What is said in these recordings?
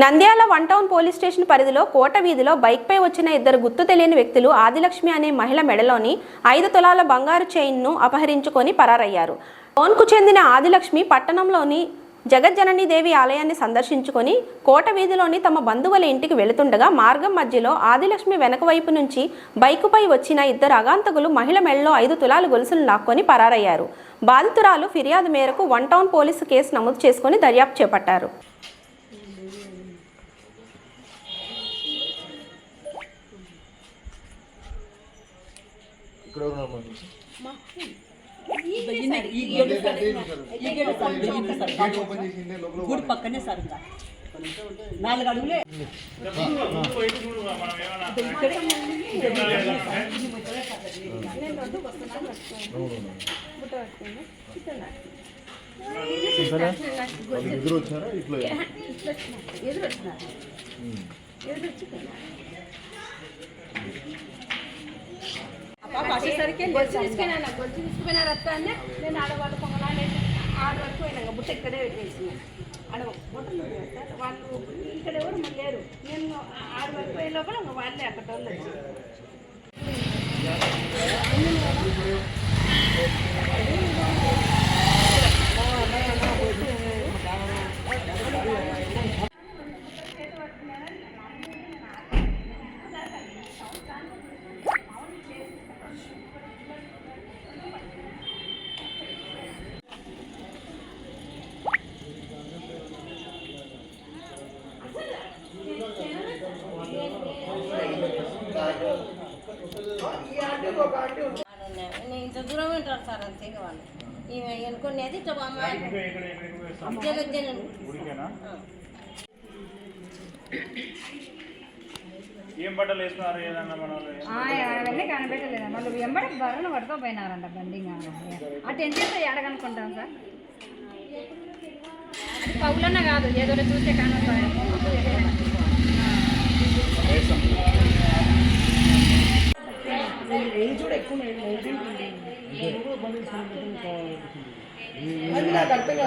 Nandyal one town police station పరిధిలో కోట వీధిలో బైక్పై వచ్చిన ఇద్దరు గుర్తు తెలియని వ్యక్తులు ఆదిలక్ష్మి అనే మహిళ మెడలోని ఐదు తులాల బంగారు చైన్ను అపహరించుకొని పరారయ్యారు. టోన్కు చెందిన ఆదిలక్ష్మి పట్టణంలోని జగజ్జనని దేవి ఆలయాన్ని సందర్శించుకొని కోట వీధిలోని తమ బంధువుల ఇంటికి వెళుతుండగా మార్గం మధ్యలో ఆదిలక్ష్మి వెనక వైపు నుంచి బైకుపై వచ్చిన ఇద్దరు అగాంతకులు మహిళ మెడలో ఐదు తులాలు గొలుసులు లాక్కొని పరారయ్యారు. బాధితురాలు ఫిర్యాదు మేరకు వన్ టౌన్ పోలీసు కేసు నమోదు చేసుకొని దర్యాప్తు చేపట్టారు. గుడి పక్కనే సార్ ఇంకా నాలుగు అడుగులే వాళ్ళు ఎదురు వచ్చారా ఇట్లా పాప వచ్చేసరికి గొలుసు తీసుకున్నాను గొలుసు తీసుకుపోయిన రక్తాన్ని నేను ఆడవాళ్ళు పొంగనాలు ఆడ వరకు పోయినాక బుట్ట ఇక్కడే పెట్టేసి. ఆడ బుట్టలు సార్ వాళ్ళు ఇక్కడ ఎవరు మరి లేరు. నేను ఆడ వరకు పోయే లోపల వాళ్ళే అక్కడ వాళ్ళు వచ్చి నేను ఉంటారు సార్ అంతే వాళ్ళు. ఈమె అనుకునేది ఇట్లా అమ్మాయి ఏం బట్టలు వేస్తున్నారు? ఏదన్నా మన? అవన్నీ వాళ్ళు వెంబడి పడుతూ పోయినారంట బండి. ఆ టెన్షన్ ఎడగనుకుంటాం సార్. పౌలన్న కాదు ఏదో చూస్తే కానీ అది నాకు అర్థం కాదు మమ్మీ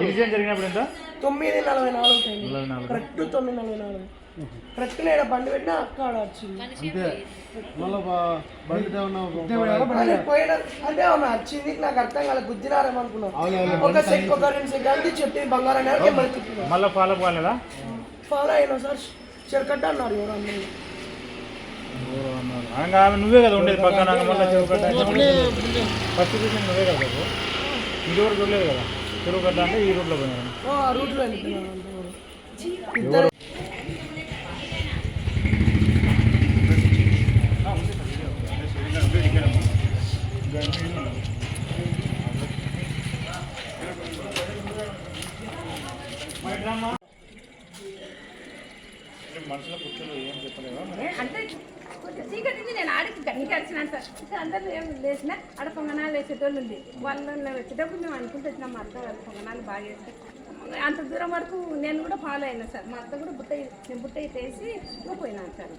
డివిజన్ జరిగినప్పుడు ఎంత? తొమ్మిది నలభై నాలుగు. కరెక్ట్ తొమ్మిది నలభై నాలుగు. కరెక్ట్ నేను బండి పెట్టినా అక్క ఆడ వచ్చింది. బండి పోయిన అంటే ఆమె వచ్చింది నాకు అర్థం గుద్దినారేమో అనుకున్నాను ఒక సెక్ ఒక రెండు సెకండ్ చెప్పింది బంగారం అనేది మళ్ళీ ఫాలో కాలేదా? ఫాలో అయినా సార్ చెరకట్ట అన్నారు ఎవరు నువ్వే కదా ఉండేది పక్కన మళ్ళీ ఫస్ట్ నువ్వే కదా ఇది వరకు చూడలేదు కదా. చెరువు కట్ట అంటే ఈ రోడ్లో పోయినాను ఆ రూట్లో ఇద్దరు మనసులో కూర్చోలో ఏం చెప్పలేవా మరి అంటే కొంచెం చీకటి నేను ఆడికి గన్ని కలిసినాను సార్. అందరూ ఏం లేచిన ఆడ పొంగనాలు వేసేటోళ్ళు ఉంది వాళ్ళు వచ్చేటప్పుడు మేము అనుకుంటూ వచ్చినాం మా అత్త వాళ్ళు పొంగనాలు బాగా వేస్తే అంత దూరం వరకు నేను కూడా ఫాలో అయినా సార్. మా అత్త కూడా బుట్ట నేను బుట్ట వేసి పోయినాను సార్.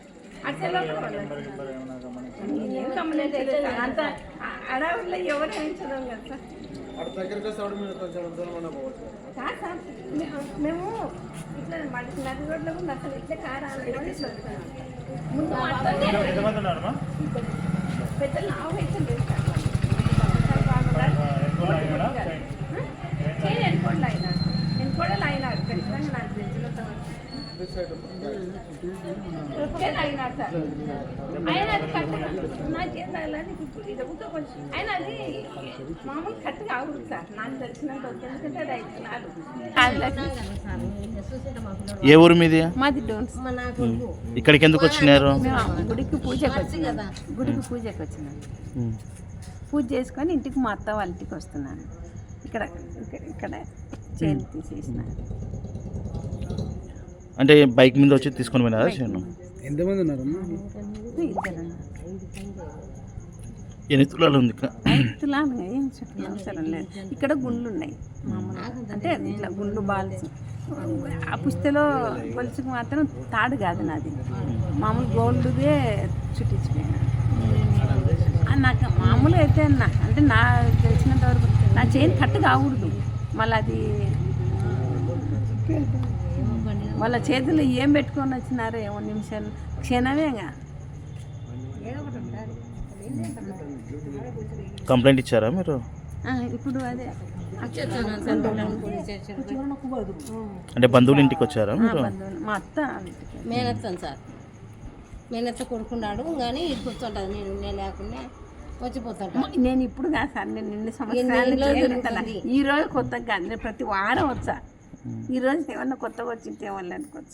సార్. అంత అడవుల్లో ఎవరు చదవం కదా సార్. సార్ మేము ఇట్లా నది రోడ్లో కూడా అసలు ఇట్లా కారు ఇట్లా వస్తున్నాం ముందు మాట్లాడి ఎంతమంది ఉన్నారమ్మా పెద్దలు నా వయసు లేదు సార్ వాళ్ళు. సార్ బాగున్నారు. ఎక్కువ అయినా చేయి ఎన్నుకోండి ఆయన ఎన్నుకోవడాలు అయినారు ఖచ్చితంగా నాకు తెలిసినంత వరకు. ఒక్కనే అయినారు సార్ ఆయన అది కరెక్ట్గా నా చేయాలని ఇప్పుడు ఇది ఊరికే కొంచెం ఆయన అది మామూలు కరెక్ట్గా అవుతుంది సార్. నాకు తెలిసినంత వరకు. ఎందుకంటే అది ఐదు కిలాలు. ఏ ఊరు మీది? మాది డోన్స్. ఇక్కడికి ఎందుకు వచ్చినారు? గుడికి పూజకు వచ్చినాను గుడికి పూజకు వచ్చినాను పూజ చేసుకొని ఇంటికి మా అత్త వాళ్ళ ఇంటికి వస్తున్నాను. ఇక్కడ ఇక్కడ తీసేసిన అంటే బైక్ మీద వచ్చి తీసుకొని పోయినారా చేను ఎంతమంది ఉన్నారమ్మా? ఎన్ని తులాలు ఉంది ఇక్కడ? తులాలు ఏం చెప్పిన అవసరం లేదు. ఇక్కడ గుండ్లు ఉన్నాయి అంటే ఇట్లా గుండ్లు బాల్స్. ఆ పుస్తలో గొలుసుకు మాత్రం తాడు కాదు నాది. మామూలు గోల్డ్దే చుట్టించిపోయినా. నాకు మామూలు అయితే నా అంటే నా తెలిసినంత వరకు నా చైన్ కట్టు కాకూడదు మళ్ళీ అది వాళ్ళ చేతులు ఏం పెట్టుకొని వచ్చినారో ఏమో నిమిషాలు. క్షణమేగా. కంప్లైంట్ ఇచ్చారా మీరు? ఆ, ఇప్పుడు అదే. అంటే బంధువుల ఇంటికి వచ్చారా మా మీరు? మా అత్త. మేనత్తాను సార్. మేనత్త కొడుకున్నాడు కానీ ఇది కూర్చుంటుంది నేను నేను లేకుండా వచ్చిపోతుంటా మ- నేను ఇప్పుడు కాదు సార్ నేను నిన్న సంవత్సరాలు. ఈ రోజు కొత్తగా కాదు నేను ప్రతి వారం వచ్చా. ఈ రోజు ఏమన్నా కొత్తగా వచ్చింటే వాళ్ళు అనుకోవచ్చు.